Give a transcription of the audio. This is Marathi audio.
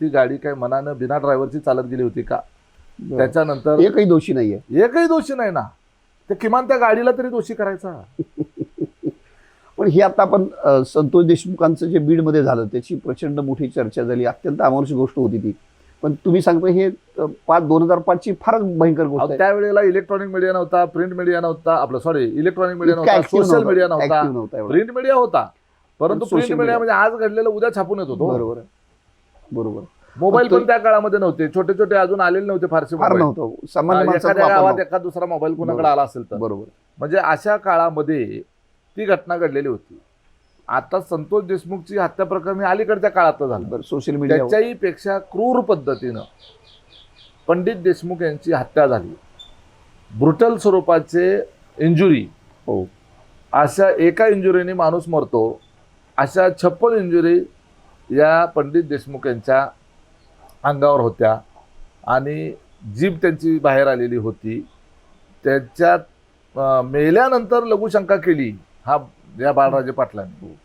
ती गाडी काय मनानं बिना ड्रायव्हरची चालत गेली होती का? त्याच्यानंतर एकही दोषी नाहीये. एकही दोषी नाही ना. ते किमान त्या गाडीला तरी दोषी करायचा. पण हे आता आपण संतोष देशमुखांचं जे बीडमध्ये झालं त्याची प्रचंड मोठी चर्चा झाली. अत्यंत अमानुष गोष्ट होती ती. पण तुम्ही सांगता हे पाच दोन हजार पाचची फारच भयंकर गोष्ट त्यावेळेला इलेक्ट्रॉनिक मीडिया नव्हता प्रिंट मीडिया नव्हता आपलं सॉरी इलेक्ट्रॉनिक मीडिया नव्हता सोशल मीडिया नव्हता. प्रिंट मीडिया होता. परंतु social मीडिया म्हणजे आज घडलेलं उद्या छापून येत होतो. बरोबर. बरोबर. मोबाईल पण त्या काळामध्ये नव्हते. छोटे छोटे अजून आलेले नव्हते फारसे फार mobile. नव्हतं. सामान्य माणसाचा एखाद्या वापर गावात. एखाद दुसरा मोबाईल कुणाकडे. आला असेल तर. बरोबर. म्हणजे अशा काळामध्ये ती घटना घडलेली होती. आता संतोष देशमुखची हत्या प्रकरणी अलीकडच्या काळातलं झालं. बरं सोशल मीडिया त्याच्याही पेक्षा क्रूर पद्धतीनं पंडित देशमुख यांची हत्या झाली. ब्रुटल स्वरूपाचे इंजुरी हो. अशा एका इंजुरीने माणूस मरतो. अशा छप्पन इंजुरी या पंडित देशमुख यांच्या अंगावर होत्या. आणि जीभ त्यांची बाहेर आलेली होती. त्याच्यात मेल्यानंतर लघुशंका केली. हा या बाळराजे पाटलांनी.